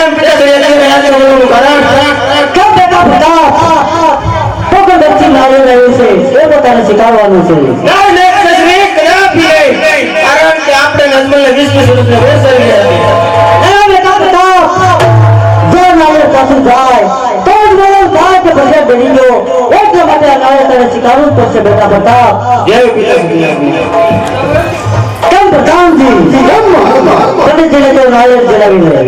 કેમ પિતા દુનિયા તમે રાજ્ય બોલવાનું કારણ કેમ બેટા પ્રતાપ પોકળ વ્યક્તિ મારી રહ્યું છે એ પોતાને શીખવાડવાનું છે ના ને સસરી કદાપી નહીં કારણ કે આપણે નજમલને વીસ વીસ રૂપિયા વેચાવી ગયા એ બેટા પ્રતાપ જો નાયર પાછું જાય તો જ મારો ભાઈ કે ભગત બની ગયો એટલા માટે આ નાયર તને શીખવાડવું જ પડશે બેટા પ્રતાપ જય પિતા કેમ પ્રધાનજી தொண்ணூத்தி எழுபது நாளில் செல்லவில்லை